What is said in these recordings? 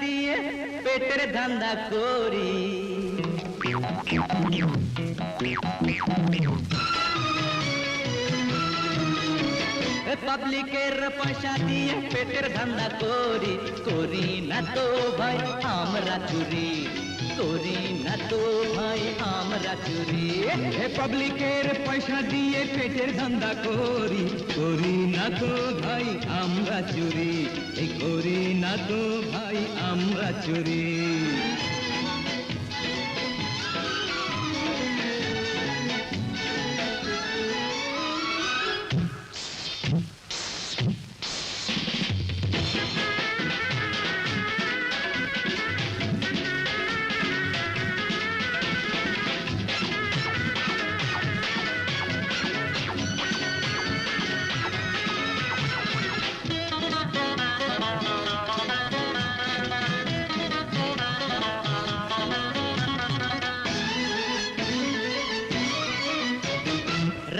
দিয়ে পেটের ধান্দা করি। পাবলিকের পয়সা দিয়ে পেটের ধান্দা করি। করি না তো ভাই, আমরা চুরি। করি না তো ভাই আমরা চুরি। পাবলিকের পয়সা দিয়ে পেটের ধান্দা করি। করি না তো ভাই আমরা চুরি। করি না তো ভাই আমরা চুরি।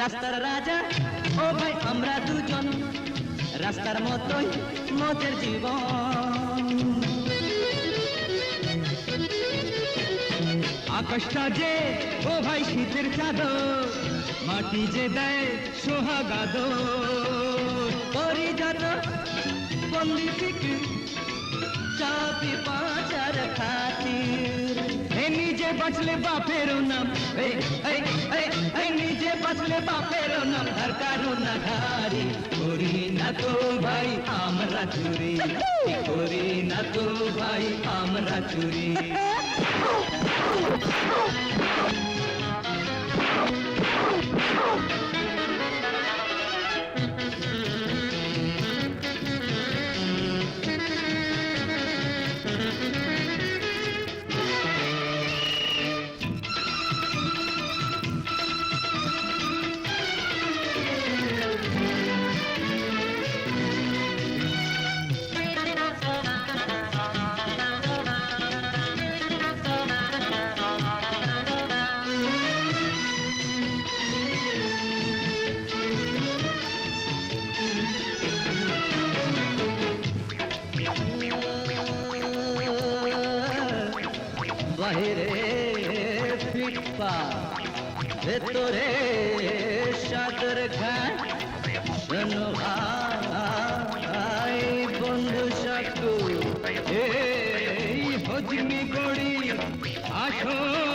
রাস্তার রাজা, ও ভাই আমরা দুজন। রাস্তার মতোই মতের জীবন। আকাশটা যে, ও ভাই শীতের চাদর, মাটি যে দেয় সোহাগাদ করি বাঁচলে বাপের নাম নিজে বাঁচলে বাপের নাম দরকারও না ঘাড়ি করি না তো ভাই আমরা চুরি করি না তো ভাই আমরা চুরি বাহিরে ফিটপা ভেতরে সাদর খান শোনো ভাই বন্ধু সাকু এই হজমি গড়ি আসল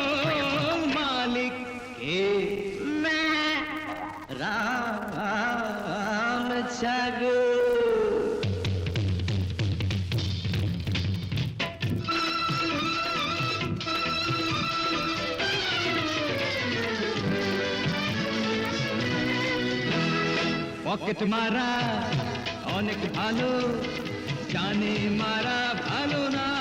পকেট মারা অনেক ভালো জানে মারা ভালো না।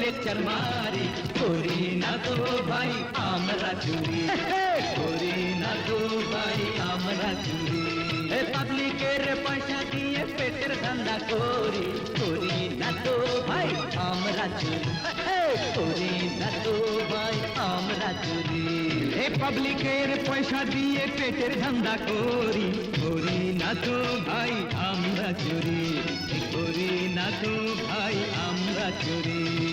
লেকচার মারি, করি না তো ভাই, আমরা চুরি। করি না তো ভাই, আমরা চুরি। পাবলিকের পয়সা দিয়ে পেটের ধান্দা করি করি না তো ভাই, আমরা চুরি। করি না তো ভাই, আমরা চুরি। এ পাবলিকের পয়সা দিয়ে পেটের ধান্দা করি করি না তো ভাই, আমরা চুরি। করি না তো ভাই, আমরা চুরি।